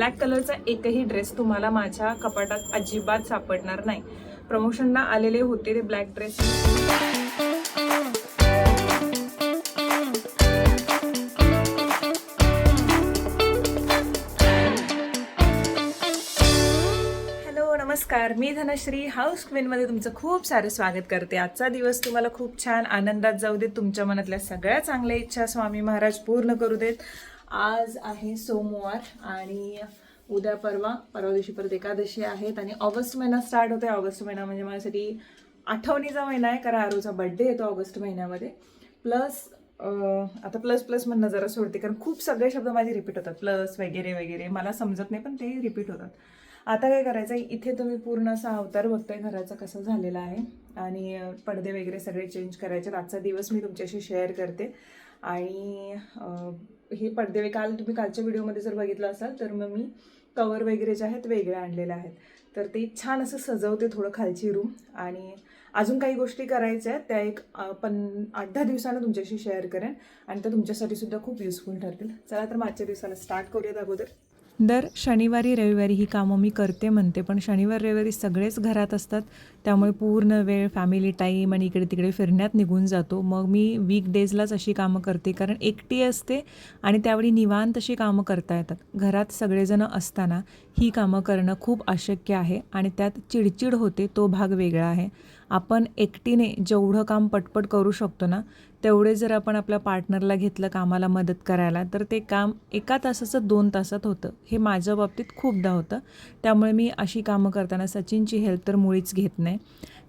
Black कलरचा एकही dress तुम्हाला माझ्या कपाटात अजिबात सापडणार नाही. प्रमोशनला आलेले होते ते ब्लॅक ड्रेस. हॅलो नमस्कार. मी धनश्री हाऊस क्वीनमध्ये तुमचं खूप सारं स्वागत करते. आजचा दिवस तुम्हाला खूप छान आनंदात जाऊ देत. तुमच्या मनातल्या सगळ्या चांगल्या इच्छा स्वामी महाराज पूर्ण करू देत. आज आहे सोमवार आणि उद्या परवा परवा दिवशी परत एकादशी आहेत आणि ऑगस्ट महिना स्टार्ट होते ऑगस्ट महिना म्हणजे माझ्यासाठी आठवणीचा महिना आहे कारण आरूचा बड्डे येतो ऑगस्ट महिन्यामध्ये. प्लस आता प्लस प्लस म्हणणं जरा सोडते कारण खूप सगळे शब्द माझे रिपीट होतात. प्लस वगैरे वगैरे. मला समजत नाही पण ते रिपीट होतात. आता काय करायचं आहे इथे तुम्ही पूर्ण असा अवतार बघताय घराचा कसा झालेला आहे. आणि पडदे वगैरे सगळे चेंज करायचे आजचा दिवस मी तुमच्याशी शेअर करते. आणि हे पडदे काल तुम्ही कालच्या व्हिडिओमध्ये जर बघितलं असाल तर मग मी कवर वगैरे जे आहेत वेगळे आणलेले आहेत. तर ते छान असं सजवते थोडं खालची रूम. आणि अजून काही गोष्टी करायच्या आहेत त्या एक पण आठ दहा दिवसानं तुमच्याशी शेअर करेन. आणि त्या तुमच्यासाठी सुद्धा खूप युजफुल ठरतील. चला तर मागच्या दिवसाला स्टार्ट करूयात अगोदर. दर शनिवारी रविवारी ही कामं मी करते म्हणते. पण शनिवार रविवारी सगळेच घरात असतात. त्यामुळे पूर्ण वेळ फॅमिली टाईम आणि इकडे तिकडे फिरण्यात निघून जातो. मग मी वीक डेजलाच अशी कामं करते. कारण एकटी असते आणि त्यावेळी निवांत अशी कामं करता येतात. घरात सगळेजणं असताना ही कामं करणं खूप अशक्य आहे आणि त्यात चिडचिड होते तो भाग वेगळा आहे. आपण एकटीने जेवढं काम पटपट करू शकतो ना तेवढे जर आपण आपल्या पार्टनरला घेतलं कामाला मदत करायला तर ते काम एका तासाचं दोन तासात होतं. हे माझ्या बाबतीत खूपदा होतं. त्यामुळे मी अशी कामं करताना सचिनची हेल्प तर मुळीच घेत नाही.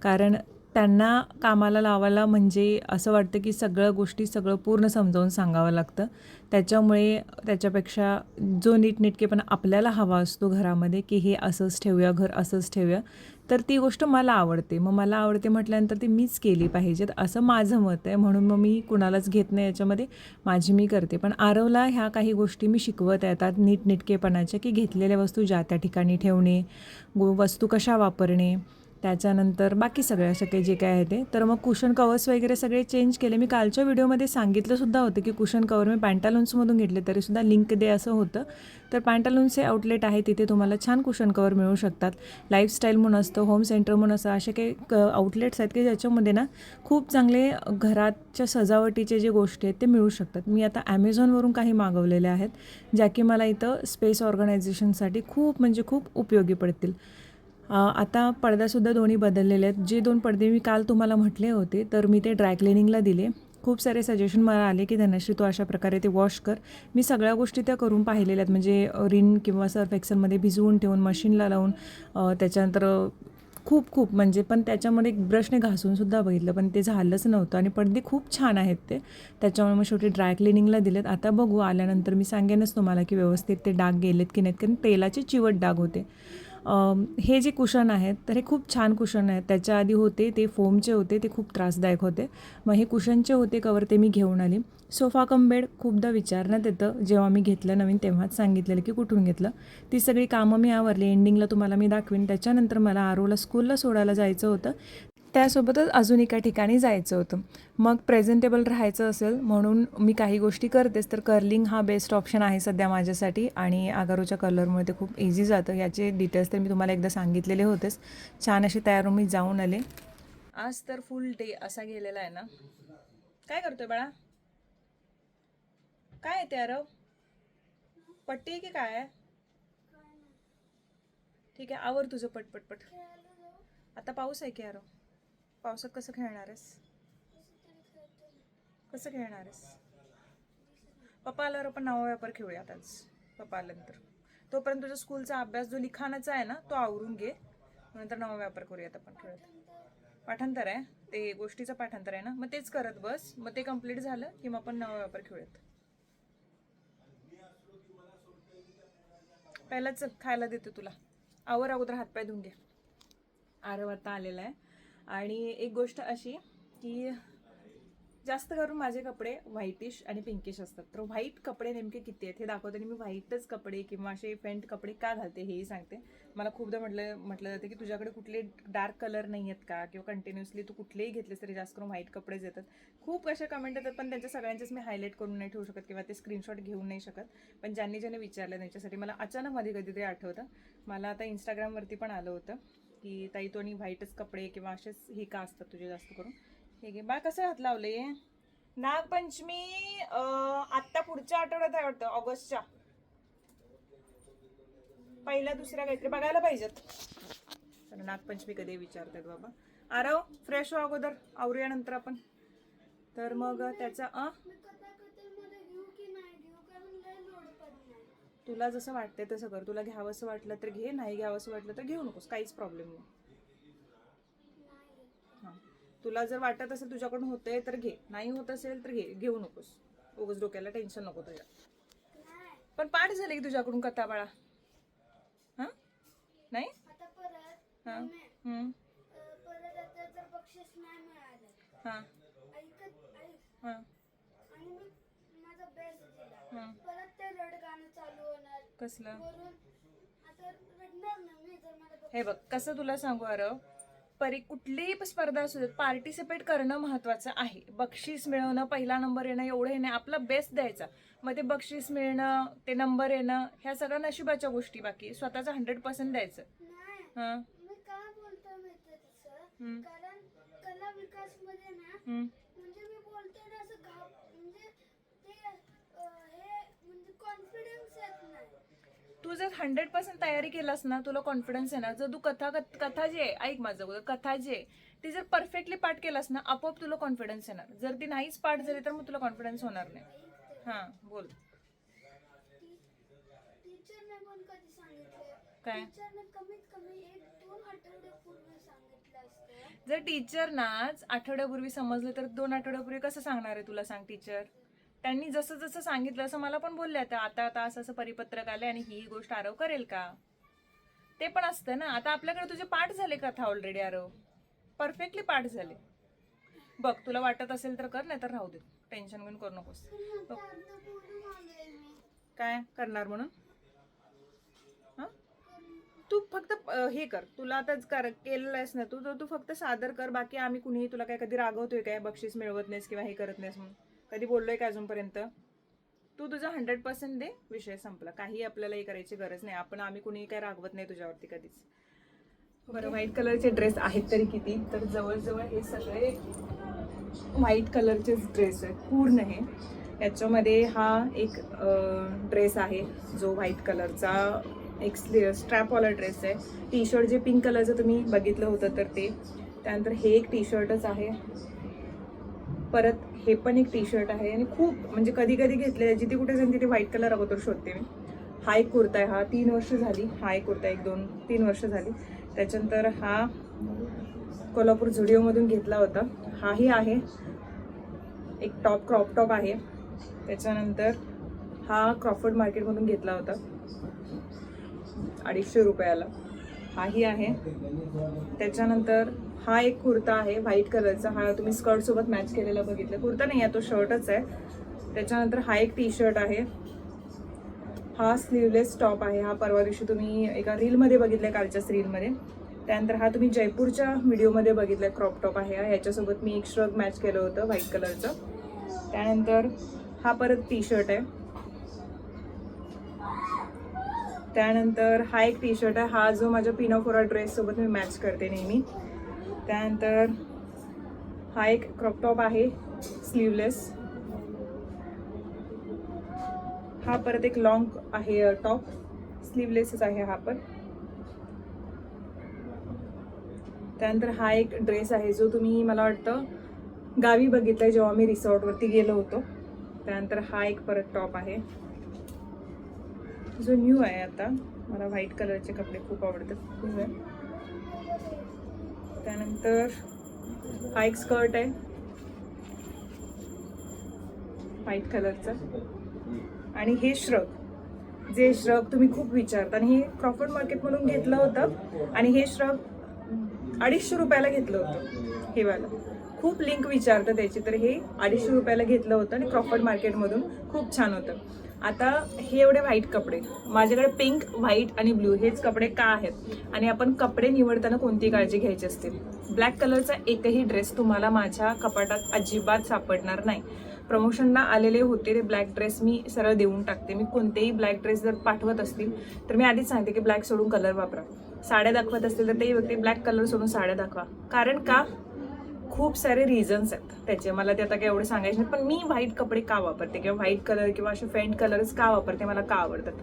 कारण त्यांना कामाला लावायला म्हणजे असं वाटतं की सगळं गोष्टी सगळं पूर्ण समजावून सांगावं लागतं. त्याच्यामुळे त्याच्यापेक्षा जो नीटनेटकेपणा आपल्याला हवा असतो घरामध्ये की हे असंच ठेवूया घर असंच ठेवूया तर ती गोष्ट मला आवडते. मग मला आवडते म्हटल्यानंतर ती मीच केली पाहिजेत असं माझं मत आहे. म्हणून मग मी कुणालाच घेत नाही याच्यामध्ये. माझी मी करते. पण आरवला ह्या काही गोष्टी मी शिकवत येतात नीटनेटकेपणाच्या की घेतलेल्या वस्तू ज्या त्या ठिकाणी ठेवणे गो वस्तू कशा वापरणे त्याच्यानंतर बाकी सगळं असं काही जे काय आहे ते. तर मग कुशन कवर्स वगैरे सगळे चेंज केले. मी कालच्या व्हिडिओमध्ये सांगितलंसुद्धा होतं की कुशन कवर मी पॅन्टालून्समधून घेतले तरीसुद्धा लिंक दे असं होतं. तर पॅन्टालून्स हे आउटलेट आहे तिथे तुम्हाला छान कुशन कवर मिळू शकतात. लाईफस्टाईल म्हणून असतं होम सेंटर म्हणून असं असे काही क आउटलेट्स आहेत की ज्याच्यामध्ये ना खूप चांगले घराच्या सजावटीचे जे गोष्टी आहेत ते मिळू शकतात. मी आता ॲमेझॉनवरून काही मागवलेले आहेत ज्या की मला इथं स्पेस ऑर्गनायझेशनसाठी खूप म्हणजे खूप उपयोगी पडतील. आता पडद्यासुद्धा दोन्ही बदललेले आहेत. जे दोन पडदे मी काल तुम्हाला म्हटले होते तर मी ते ड्राय क्लिनिंगला दिले. खूप सारे सजेशन मला आले की धनश्री तू अशा प्रकारे ते वॉश कर. मी सगळ्या गोष्टी त्या करून पाहिलेल्या आहेत. म्हणजे रिन किंवा सर्फ एक्सलमध्ये भिजवून ठेवून मशीनला लावून त्याच्यानंतर खूप खूप म्हणजे पण त्याच्यामध्ये एक ब्रशने घासूनसुद्धा बघितलं. पण ते झालंच नव्हतं आणि पडदे खूप छान आहेत ते. त्याच्यामुळे मग शेवटी ड्राय क्लिनिंगला दिलेत. आता बघू आल्यानंतर मी सांगेनच तुम्हाला की व्यवस्थित ते डाग गेलेत की नाहीत. कारण तेलाचे चिवट डाग होते. हे जे कुशन आहेत तर हे खूप छान कुशन आहेत. त्याच्या आधी होते ते फोमचे होते ते खूप त्रासदायक होते. मग हे कुशनचे होते कवर ते मी घेऊन आली. सोफा कम बेड खूपदा विचारण्यात येतं. जेव्हा मी घेतलं नवीन तेव्हाच सांगितलेलं की कुठून घेतलं. ती सगळी कामं मी आवरली. एंडिंगला तुम्हाला मी दाखवीन. त्याच्यानंतर मला आरोला स्कूलला सोडायला जायचं होतं. त्यासोबतच अजून एका ठिकाणी जायचं होतं. मग प्रेझेंटेबल राहायचं असेल म्हणून मी काही गोष्टी करतेच. तर कर्लिंग हा बेस्ट ऑप्शन आहे सध्या माझ्यासाठी आणि आगारोच्या कलरमुळे ते खूप इझी जातं. याचे डिटेल्स तर मी तुम्हाला एकदा सांगितलेले होतेच. छान असे तयार होऊन मी जाऊन आले. आज तर फुल डे असा गेलेला आहे ना. काय करतोय बाळा? काय आहे ते आरव? पट्टी आहे की काय आहे? ठीक आहे आवर तुझं पटपटपट. आता पाऊस आहे की अरव पावसात कसं खेळणार आहेस? कसं खेळणार आहेस? पप्पा आल्यावर आपण नवा व्यापार खेळूयात आज. पप्पा आल्यानंतर. तोपर्यंत तुझ्या स्कूलचा अभ्यास जो लिखाणाचा आहे ना तो आवरून घे. नंतर नवा व्यापार करूयात आपण खेळत. पाठांतर आहे. ते गोष्टीचं पाठांतर आहे ना? मग तेच करत बस. मग ते कंप्लीट झालं की मग आपण नवा व्यापार खेळूयात. पहिलाच चल खायला देते तुला. आवर अगोदर हातपाय धुवून घे. आरव आता आलेला आहे. आणि एक गोष्ट अशी की जास्त करून माझे कपडे व्हाईटिश आणि पिंकिश असतात. तर व्हाईट कपडे नेमके किती आहेत हे दाखवताना मी व्हाईटच कपडे किंवा असे फेंट कपडे का घालते हेही सांगते. मला खूपदा म्हटलं म्हटलं जातं की तुझ्याकडे कुठले डार्क कलर नाही आहेत का? किंवा कंटिन्युअसली तू कुठलेही घेतलेस तरी जास्त करून व्हाईट कपडेच येतात. खूप अशा कमेंट येतात पण त्यांच्या सगळ्यांचेच मी हायलाईट करून नाही ठेवू शकत किंवा ते स्क्रीनशॉट घेऊ नाही शकत. पण ज्यांनी ज्यांनी विचारलं त्यांच्यासाठी मला अचानक मध्ये कधीतरी आठवतं. मला आता इंस्टाग्रामवरती पण आलं होतं. की ताई तो आणि व्हाईटच कपडे किंवा असेच ही का असतात तुझे जास्त करून? हे घे. बा कसं हात लावले नागपंचमी आत्ता पुढच्या आठवड्यात आहे वाटतं ऑगस्टच्या. पहिल्या दुसऱ्या काहीतरी बघायला पाहिजेत. नागपंचमी कधी विचारतात बाबा. आरव फ्रेश हो अगोदर आवरूयानंतर आपण. तर मग त्याचा अ मी कथाकथनमध्ये घेऊ की नाही घेऊ कारण लय लोड पडणार तुला जसं वाटतंय तसं कर. तुला घ्यावंसं वाटलं तर घे नाही घ्यावंसं वाटलं तर घेऊ नकोस. काहीच प्रॉब्लेम नाही. हां. तुला जर वाटत असेल तुझ्याकडून होतंय तर घे. नाही होत असेल तर घे. घेऊ नकोस. उगाच डोक्याला टेन्शन नको तुझ्या. पण पाठ झाले की तुझ्याकडून कथा बाळा. हां? नाही? हां. हां. हां आणि मी माझा बेस्ट दिला हां. परत ते रड गाणं चालू होणार. कसलं? वरून आता रडणार ना मी जर मला बक्षीस- हे बघ कसं तुला सांगू अरव परी कुठलीही स्पर्धा असू देत पार्टिसिपेट करणं महत्वाचं आहे. बक्षीस मिळवणं पहिला नंबर येणं एवढं हे नाही आपला बेस्ट द्यायचा. मग ते बक्षीस मिळणं ते नंबर येणं ह्या सगळ्या नशिबाच्या गोष्टी बाकी. स्वतःचं हंड्रेड पर्सेंट द्यायचं. नाही. हां. मी का बोलतो माहिती तसं? हम्म. कारण कला विकासमध्ये ना हम्म. म्हणजे मी बोलते ना असं घाब म्हणजे ते अं, हे म्हणजे कॉन्फिडन्स येत नाही. तू जर हंड्रेड पर्सेंट तयारी केलास ना तुला कॉन्फिडन्स येणार. जर तू कथा कथा जी आहे ऐक माझं अगोदर, कथा जी आहे ती जर परफेक्टली पाठ केलास ना आपोआप तुला कॉन्फिडन्स येणार. जर ती नाहीच पाठ झाली तर मग तुला कॉन्फिडन्स होणार नाही. हां बोल. टीचरने पण कधी सांगितलं? काय? टीचरने कमीत कमी एक दोन आठवड्यापूर्वी सांगितलं असतं. जर टीचर नाच आठवड्यापूर्वी समजलं तर दोन आठवड्यापूर्वी कसं सांगणार आहे तुला सांग टीचर? त्यांनी जसं जसं सांगितलं असं मला पण बोलल्या त्या आता आता असं असं परिपत्रक आले आणि ही गोष्ट आरव करेल का? ते पण असतं ना. आता आपल्याकडे तुझे पाठ झाले कथा ऑलरेडी आरव परफेक्टली पाठ झाले. बघ तुला वाटत असेल तर कर नाही तर राहू दे. टेन्शन घेऊन करू नकोस. काय करणार म्हणून? तू फक्त हे कर. तुला आताच कर केलेलं आहेस ना तू तर तू फक्त सादर कर. बाकी आम्ही कुणीही तुला काय कधी रागवतोय काय? बक्षीस मिळवत नाहीस किंवा हे करत नाहीस म्हणून. कधी बोललोय का अजूनपर्यंत? तू तुझा हंड्रेड पर्सेंट दे विषय संपला. काही आपल्याला हे करायची गरज नाही. आपण आम्ही कुणीही काय रागवत नाही तुझ्यावरती कधीच. बरं व्हाईट कलरचे ड्रेस आहेत तरी किती? तर जवळजवळ हे सगळे व्हाईट कलरचेच ड्रेस आहेत. पूर्ण हे. याच्यामध्ये हा एक ड्रेस आहे जो व्हाईट कलरचा एक स्ट्रॅपवाला ड्रेस आहे. टी शर्ट जे पिंक कलरचं तुम्ही बघितलं होतं तर ते. त्यानंतर हे एक टी शर्टच आहे. परत हे पण एक टी शर्ट आहे. आणि खूप म्हणजे कधी कधी घेतले जिथे कुठे जाईन तिथे व्हाईट कलर अगोदर शोधते मी. हा एक कुर्ता आहे. हा तीन वर्ष झाली. हा एक कुर्ता एक दोन तीन वर्ष झाली. त्याच्यानंतर हा कोल्हापूर झुडिओमधून घेतला होता. हाही आहे. एक टॉप क्रॉप टॉप आहे. त्याच्यानंतर हा क्रॉफर्ड मार्केटमधून घेतला होता. अडीचशे रुपयाला. हाही आहे. त्याच्यानंतर हा एक कुर्ता आहे व्हाईट कलरचा. हा तुम्ही स्कर्ट सोबत मॅच केलेला बघितलं. कुर्ता नाही आहे तो शर्टच आहे. त्याच्यानंतर हा एक टी शर्ट आहे. हा स्लीवलेस टॉप आहे. हा परवा दिवशी तुम्ही एका रीलमध्ये बघितलाय कालच्याच रीलमध्ये त्यानंतर हा तुम्ही जयपूरच्या व्हिडिओमध्ये बघितलाय क्रॉप टॉप आहे ह्याच्यासोबत मी एक श्रग मॅच केलं होतं व्हाईट कलरचं. त्यानंतर हा परत टी शर्ट आहे. त्यानंतर हा एक टी शर्ट आहे. हा जो माझ्या पिनोफोरा ड्रेससोबत मी मॅच करते नेहमी. त्यानंतर हा एक क्रॉपटॉप आहे स्लीवलेस हा परत एक लॉंग आहे टॉप स्लीवलेसच आहे हा पण. त्यानंतर हा एक ड्रेस आहे जो तुम्ही मला वाटतं गावी बघितलाय जेव्हा मी रिसॉर्टवरती गेलो होतो. त्यानंतर हा एक परत टॉप आहे. जो न्यू आहे आता मला व्हाईट कलरचे कपडे खूप आवडतात. खूप आहे त्यानंतर हा एक स्कर्ट आहे. व्हाईट कलरचा आणि हे श्रग. जे श्रग तुम्ही खूप विचारता. आणि हे क्रॉफर्ड मार्केटमधून घेतलं होतं. आणि हे श्रग अडीचशे रुपयाला घेतलं होतं. हे वाला. खूप लिंक विचारतं त्याची. तर हे अडीचशे रुपयाला घेतलं होतं आणि क्रॉफर्ड मार्केटमधून खूप छान होतं. आता हे एवढे व्हाईट कपडे. माझ्याकडे पिंक व्हाईट आणि ब्ल्यू हेच कपडे का आहेत? आणि आपण कपडे निवडताना कोणती काळजी घ्यायची असते ब्लॅक कलरचा एकही ड्रेस तुम्हाला माझ्या कपाटात अजिबात सापडणार नाही. प्रमोशनला आलेले होते ते ब्लॅक ड्रेस मी सरळ देऊन टाकते. मी कोणतेही ब्लॅक ड्रेस जर पाठवत असतील तर मी आधीच सांगते की ब्लॅक सोडून कलर वापरा. साड्या दाखवत असतील तर ते व्यक्ती ब्लॅक कलर सोडून साड्या दाखवा. कारण का? खूप सारे रिझन्स आहेत. त्याचे मला ते आता काही एवढे सांगायचे नाही पण मी व्हाईट कपडे का वापरते किंवा व्हाईट कलर किंवा असे फेंट कलर्स का वापरते मला का आवडतात?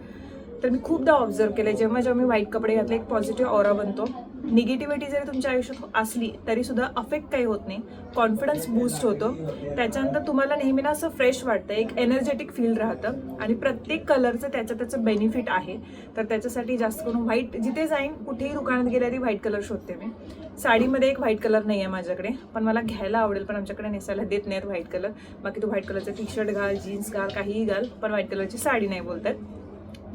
तर मी खूपदा ऑब्झर्व केलं जेव्हा जेव्हा मी व्हाईट कपडे घातले एक पॉझिटिव्ह ऑरा बनतो. निगेटिव्हिटी जरी तुमच्या आयुष्यात असली तरी सुद्धा अफेक्ट काही होत नाही. कॉन्फिडन्स बूस्ट होतो. त्याच्यानंतर तुम्हाला नेहमी ना असं फ्रेश वाटतं एक एनर्जेटिक फील राहतं. आणि प्रत्येक कलरचं त्याचं त्याचं बेनिफिट आहे. तर त्याच्यासाठी जास्त करून व्हाईट जिथे जाईन कुठेही दुकानात गेल्या तरी व्हाईट कलर शोधते मी. साडीमध्ये एक व्हाईट कलर नाही आहे माझ्याकडे. पण मला घ्यायला आवडेल पण आमच्याकडे नेसायला देत नाहीत व्हाईट कलर बाकी तू व्हाईट कलरचं टी शर्ट घाल जीन्स घाल काहीही घाल पण व्हाईट कलरची साडी नाही बोलतात.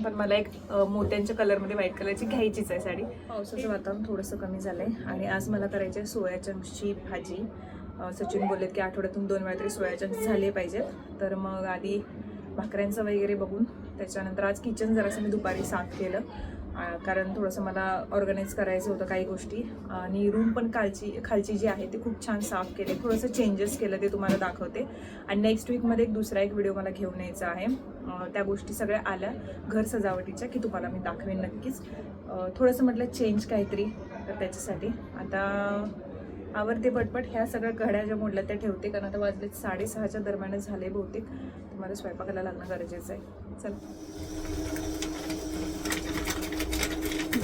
पण मला एक मोत्यांच्या कलरमध्ये व्हाईट कलरची घ्यायचीच आहे साडी. पावसाचं वातावरण थोडंसं कमी झालं आहे आणि आज मला करायची आहे सोया चंक्सची भाजी सचिन बोललेत की आठवड्यातून दोन वेळा तरी सोया चंक्स झाले पाहिजेत तर मग आधी भाकऱ्यांचं वगैरे बघून त्याच्यानंतर आज किचन जरासं मी दुपारी साफ केलं. कारण थोडंसं मला ऑर्गनाईज करायचं होतं काही गोष्टी. आणि रूम पण खालची खालची जी आहे ती खूप छान साफ केले. थोडंसं चेंजेस केलं ते तुम्हाला दाखवते. आणि नेक्स्ट वीकमध्ये एक दुसरा एक व्हिडिओ मला घेऊन यायचा आहे. त्या गोष्टी सगळ्या आल्या घर सजावटीच्या की तुम्हाला मी दाखवेन नक्कीच. थोडंसं म्हटलं चेंज काहीतरी तर त्याच्यासाठी. आता आवडते पटपट. ह्या सगळ्या घड्या ज्या मोडल्या त्या ठेवते कारण आता वाजले साडेसहाच्या दरम्यानच झाले बहुतेक. तुम्हाला स्वयंपाकाला लागणं गरजेचं आहे. चल.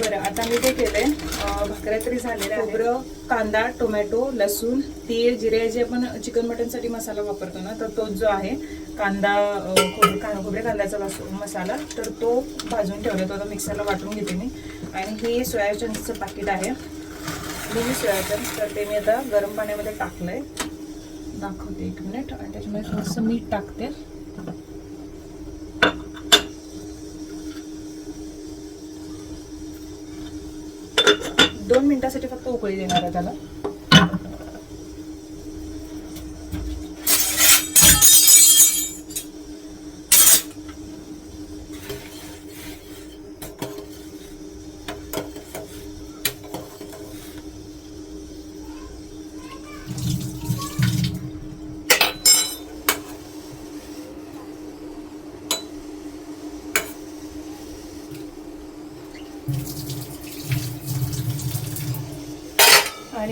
बरं आता मी ते केलंय भाकऱ्या तरी झालेल्या आहेत. खोबरं कांदा टोमॅटो लसूण तीळ जिरे जे आपण चिकन मटनसाठी मसाला वापरतो ना तर तोच जो आहे कांदा अं, खोबरं खोबऱ्या कांद्याचा मसाला तर तो भाजून ठेवला तो आता मिक्सरला वाटून घेते मी. आणि हे सोया चंक्सचं पाकिट आहे. मिनी सोया चंक्स तर ते मी आता गरम पाण्यामध्ये टाकलंय. दाखवते एक मिनिट. आणि त्याच्यामध्ये थोडंसं मीठ टाकते. दोन मिनिटासाठी फक्त उकळी देणार आहे त्याला.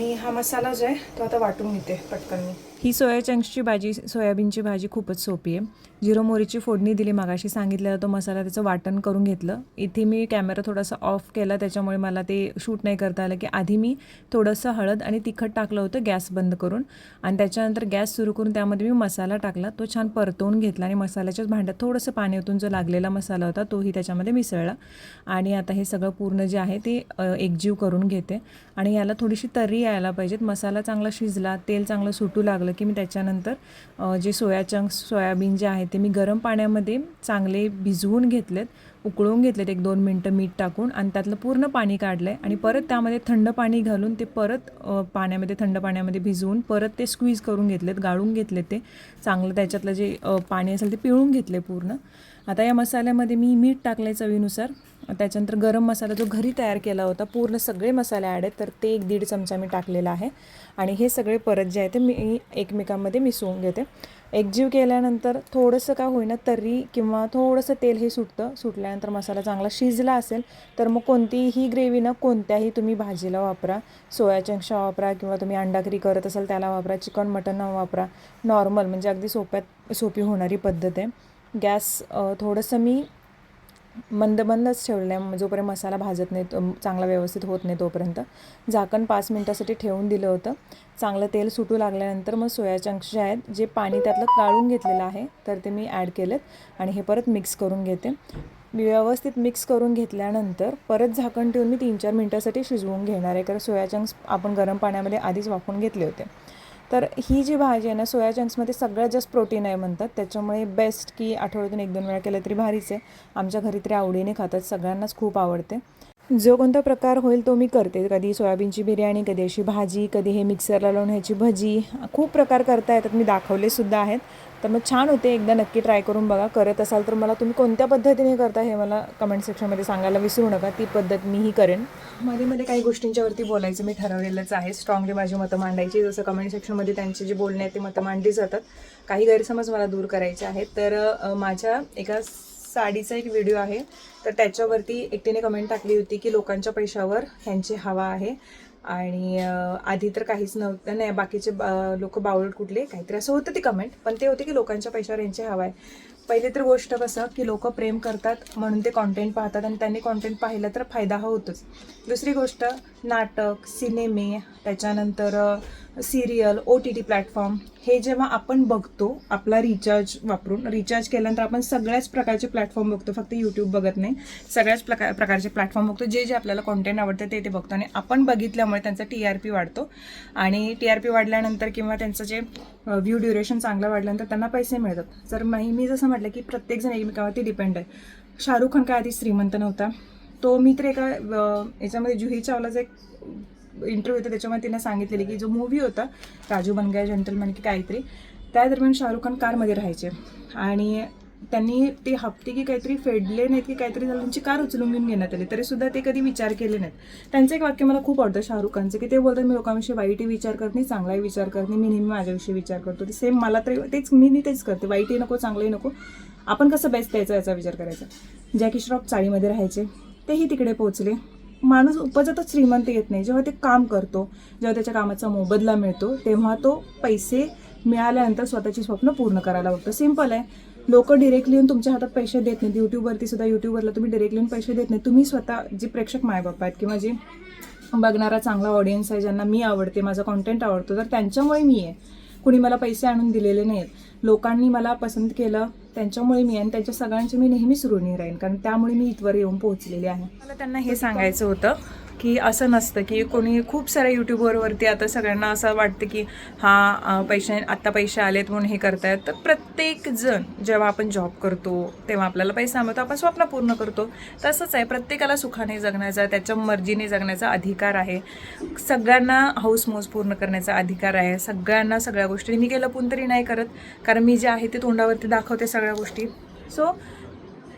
आणि हा मसाला जो आहे तो आता वाटून घेते पटकन मी. ही सोया चंक्सची भाजी सोयाबीनची भाजी खूपच सोपी आहे. जिरो मोरीची फोडणी दिली मागाशी सांगितलेला तो मसाला त्याचं वाटण करून घेतलं. इथे मी कॅमेरा थोडासा ऑफ केला त्याच्यामुळे मला ते शूट नाही करता आलं की आधी मी थोडंसं हळद आणि तिखट टाकलं होतं गॅस बंद करून. आणि त्याच्यानंतर गॅस सुरू करून त्यामध्ये मी मसाला टाकला. तो छान परतवून घेतला आणि मसाल्याच्याच भांड्यात थोडंसं पाणी ओतून जो लागलेला मसाला होता तोही त्याच्यामध्ये मिसळला. आणि आता हे सगळं पूर्ण जे आहे ते एकजीव करून घेते. आणि याला थोडीशी तर्री यायला पाहिजेत. मसाला चांगला शिजला तेल चांगलं सुटू लागलं की मी त्याच्यानंतर जे सोया चंक्स सोयाबीन जे आहे ते मी गरम पाण्यामध्ये चांगले भिजवून घेतलेत उकळून घेतलेत एक दोन मिनटं मीठ टाकून आणि त्यातलं पूर्ण पाणी काढलं आहे आणि परत त्यामध्ये थंड पाणी घालून ते परत पाण्यामध्ये थंड पाण्यामध्ये भिजवून परत ते स्क्वीज करून घेतलेत गाळून घेतले ते. चांगलं त्याच्यातलं जे पाणी असेल ते पिळून घेतले पूर्ण. आता या मसाल्यामध्ये मी मीठ टाकलं आहे चवीनुसार. त्याच्यानंतर गरम मसाला जो घरी तयार केला होता पूर्ण सगळे मसाले ॲड आहेत तर ते एक दीड चमचा मी टाकलेला आहे. आणि हे सगळे परत जे आहे ते मी एकमेकांमध्ये मिसळून घेते. एकजीव केल्यानंतर थोडंसं का होईना तर्री किंवा थोडंसं तेल हे सुटतं सुटल्यानंतर मसाला चांगला शिजला असेल तर मग कोणतीही ग्रेव्ही ना कोणत्याही तुम्ही भाजीला वापरा. सोया चंक्सला वापरा किंवा तुम्ही अंडाकरी करत असाल त्याला वापरा चिकन मटन वापरा. नॉर्मल म्हणजे अगदी सोप्यात सोपी होणारी पद्धत आहे. गॅस थोडंसं मी मंद मंदच ठेवलं आहे जोपर्यंत मसाला भाजत नाही तो चांगला व्यवस्थित होत नाही तोपर्यंत. झाकण पाच मिनटासाठी ठेवून दिलं होतं. चांगलं तेल सुटू लागल्यानंतर मग सोया चंक्स जे आहेत जे पाणी त्यातलं काढून घेतलेलं आहे तर ते मी ॲड केलेत आणि हे परत मिक्स करून घेते. मी व्यवस्थित मिक्स करून घेतल्यानंतर परत झाकण ठेवून मी तीन चार मिनटासाठी शिजवून घेणार आहे. कारण सोया चंक्स आपण गरम पाण्यामध्ये आधीच वाफून घेतले होते. तर ही जी भाजी आहे ना सोया चंक्समध्ये सगळ्यात जास्त प्रोटीन आहे म्हणतात. त्याच्यामुळे बेस्ट की आठवड्यातून एक दोन वेळा केलं तरी भारीच आहे. आमच्या घरी तरी आवडीने खातात सगळ्यांनाच खूप आवडते. जो कोणता प्रकार होईल तो मी करते. कधी सोयाबीनची बिर्याणी कधी अशी भाजी कधी हे मिक्सरला लावून ह्याची भजी खूप प्रकार करता येतात मी दाखवले सुद्धा आहेत. तर मग छान होते. एकदा नक्की ट्राय करून बघा. करत असाल तर मला तुम्ही कोणत्या पद्धतीने करता हे मला कमेंट सेक्शनमध्ये सांगायला विसरू नका. ती पद्धत मीही करेन. मध्ये मध्ये काही गोष्टींच्यावरती बोलायचं मी ठरवलेलंच आहे. स्ट्रॉंगली माझी मतं मांडायची. जसं कमेंट सेक्शनमध्ये त्यांची जी बोलणे आहेत ते मतं मांडली जातात. काही गैरसमज मला दूर करायचे आहेत. तर माझ्या एका साडीचा एक व्हिडिओ आहे. तर त्याच्यावरती एकटीने कमेंट टाकली होती की लोकांच्या पैशावर ह्यांची हवा आहे. आणि आधी तर काहीच नव्हतं नाही बाकीचे लोक बावळट कुठले काहीतरी असं होतं ती कमेंट पण ते होते की लोकांच्या पैशावर यांचे हवा आहे. पहिले तर गोष्ट कसं की लोक प्रेम करतात म्हणून ते कॉन्टेंट पाहतात आणि त्यांनी कॉन्टेंट पाहिलं तर फायदा हा होतोच. दुसरी गोष्ट नाटक सिनेमे त्याच्यानंतर serial O T T platform हे जेव्हा आपण बघतो आपला रिचार्ज वापरून रिचार्ज केल्यानंतर आपण सगळ्याच प्रकारचे प्लॅटफॉर्म बघतो फक्त यूट्यूब बघत नाही. सगळ्याच प्रकार प्रकारचे प्लॅटफॉर्म बघतो जे जे आपल्याला कॉन्टेंट आवडतं ते ते बघतो. आणि आपण बघितल्यामुळे त्यांचा टी आर पी वाढतो. आणि टी आर पी वाढल्यानंतर किंवा त्यांचं जे व्ह्यू ड्युरेशन चांगलं वाढल्यानंतर त्यांना पैसे मिळतात. तर मी मी जसं म्हटलं की प्रत्येकजण एकमेकावरती डिपेंड आहे. शाहरुख खान काय आधी श्रीमंत नव्हता. तो मी तर एका याच्यामध्ये जुही चावलाचा एक इंटरव्ह्यू होता. त्याच्यामध्ये तिने सांगितलेली की जो मूव्ही होता राजू बन गया जंटलमॅन की काहीतरी त्या दरम्यान शाहरुख खान कारमध्ये राहायचे. आणि त्यांनी ते हप्ते की काहीतरी फेडले नाहीत की काहीतरी झालं त्यांची कार उचलून घेऊन घेण्यात आली. तरी सुद्धा ते कधी विचार केले नाहीत. त्यांचं एक वाक्य मला खूप आवडतं शाहरुख खानचं की ते बोलतात मी लोकांविषयी वाईटही विचार करत नाही चांगलाही विचार करत नाही मी नेहमी माझ्याविषयी विचार करतो. ते सेम मला तरी तेच मी मी तेच करते वाईटही नको चांगलंही नको. आपण कसं बेस्ट द्यायचं याचा विचार करायचा? जॅकी श्रॉफ चाळीमध्ये राहायचे तेही तिकडे पोहोचले. माणूस उपजतच श्रीमंत येत नाही. जेव्हा ते काम करतो जेव्हा त्याच्या कामाचा मोबदला मिळतो तेव्हा तो पैसे मिळाल्यानंतर स्वतःची स्वप्न पूर्ण करायला बघतो. सिंपल आहे. लोक डिरेक्टली येऊन तुमच्या हातात पैसे देत नाहीत. यूट्यूबवरती सुद्धा यूट्यूबवरला तुम्ही डिरेक्टली येऊन पैसे देत नाही तुम्ही स्वतः जे प्रेक्षक मायबाप आहेत किंवा जे बघणारा चांगला ऑडियन्स आहे ज्यांना मी आवडते माझा कॉन्टेंट आवडतो तर त्यांच्यामुळे मी आहे. कुणी मला पैसे आणून दिलेले नाहीत. लोकांनी मला पसंत केलं त्यांच्यामुळे मी आहे. आणि त्यांच्या सगळ्यांचे मी नेहमीच ऋणी राहीन. कारण त्यामुळे मी इथवर येऊन पोहोचलेली आहे. मला त्यांना हे सांगायचं होतं की असं नसतं की कोणी खूप साऱ्या यूट्यूबवरवरती आता सगळ्यांना असं वाटतं की हा पैसे आत्ता पैसे आलेत म्हणून हे करतायत. तर प्रत्येक जण जेव्हा आपण जॉब करतो तेव्हा आपल्याला पैसा मिळतो आपण स्वप्न पूर्ण करतो. तसंच आहे प्रत्येकाला सुखाने जगण्याचा त्याच्या मर्जीने जगण्याचा अधिकार आहे. सगळ्यांना हौसमौज पूर्ण करण्याचा अधिकार आहे. सगळ्यांना सगळ्या गोष्टी मी काही पण तरी नाही करत. कारण मी जे आहे ते तोंडावरती दाखवते सगळ्या गोष्टी. सो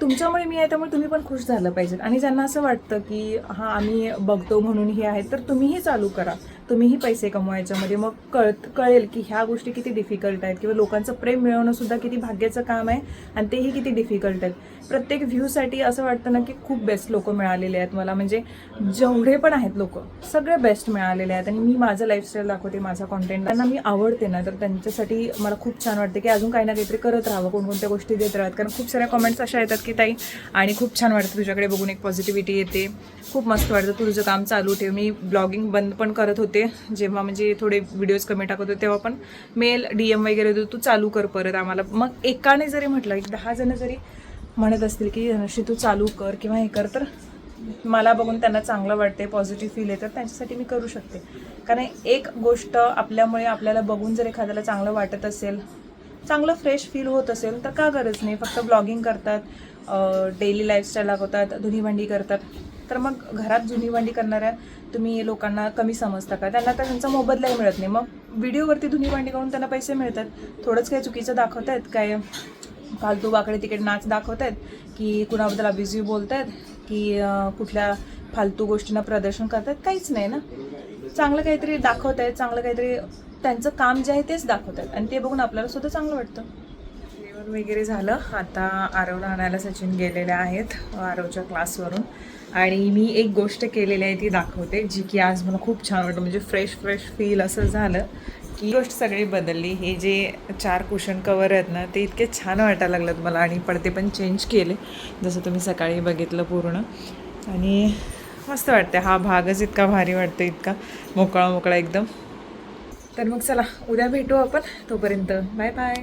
तुमच्यामुळे मी आहे त्यामुळे तुम्ही पण खुश झालं पाहिजे. आणि ज्यांना असं वाटतं की हां आम्ही बघतो म्हणून हे आहे तर तुम्हीही चालू करा. तुम्हीही पैसे कमवा याच्यामध्ये म्हणजे मग कळत कळेल की ह्या गोष्टी किती डिफिकल्ट आहेत किंवा लोकांचं प्रेम मिळवणं सुद्धा किती भाग्याचं काम आहे आणि तेही किती डिफिकल्ट आहेत. प्रत्येक व्ह्यूसाठी असं वाटतं ना की खूप बेस्ट लोक मिळालेले आहेत मला. म्हणजे जेवढे पण आहेत लोक सगळे बेस्ट मिळालेले आहेत आणि मी माझं लाईफस्टाईल दाखवते माझा कॉन्टेंट त्यांना मी आवडते ना तर त्यांच्यासाठी मला खूप छान वाटते की अजून काही ना काहीतरी करत राहावं कोणकोणत्या गोष्टी देत राहत कारण खूप साऱ्या कॉमेंट्स अशा येतात की ताई आणि खूप छान वाटतं तुझ्याकडे बघून एक पॉझिटिव्हिटी येते. खूप मस्त वाटतं तू तुझं काम चालू ठेव. मी ब्लॉगिंग बंद पण करत होते जेव्हा म्हणजे थोडे व्हिडिओज कमी टाकत होते तेव्हा पण मेल डी एम वगैरे देतो तू चालू कर परत आम्हाला. मग एकाने जरी म्हटलं एक दहा जण जरी म्हणत असतील की धनुषी तू चालू कर किंवा हे कर तर मला बघून त्यांना चांगलं वाटते पॉझिटिव्ह फील येतं. त्यांच्यासाठी मी करू शकते. कारण एक गोष्ट आपल्यामुळे आपल्याला बघून जर एखाद्याला चांगलं वाटत असेल चांगलं फ्रेश फील होत असेल तर का गरज नाही? फक्त ब्लॉगिंग करतात डेली लाईफस्टाईल दाखवतात धुनी भांडी करतात. तर मग घरात जुनी भांडी करणाऱ्या तुम्ही लोकांना कमी समजता का? त्यांना तर त्यांचा मोबदलाही मिळत नाही. मग व्हिडिओवरती धुनी भांडी करून त्यांना पैसे मिळतात. थोडंच काही चुकीचं दाखवत आहेत काय फालतू वाकडे तिकडे नाच दाखवत आहेत की कुणाबद्दल अभिझ्यू बोलत आहेत की कुठल्या फालतू गोष्टींना प्रदर्शन करतात काहीच नाही ना. चांगलं काहीतरी दाखवत आहेत चांगलं काहीतरी त्यांचं काम जे आहे तेच दाखवत आहेत आणि ते बघून आपल्याला सुद्धा चांगलं वाटतं. जेवण वगैरे झालं. आता आरवला आणायला सचिन गेलेले आहेत आरवच्या क्लासवरून आणि मी एक गोष्ट केलेली आहे ती दाखवते जी की आज मला खूप छान वाटतं म्हणजे फ्रेश फ्रेश फील असं झालं की ही गोष्ट सगळी बदलली. हे जे चार कुशन कवर आहेत ना ते इतके छान वाटायला लागलं मला आणि पडते पण चेंज केले जसं तुम्ही सकाळी बघितलं पूर्ण. आणि मस्त वाटते हा भागच इतका भारी वाटतो इतका मोकळा मोकळा एकदम. तर मग चला उद्या भेटू आपण. तोपर्यंत बाय बाय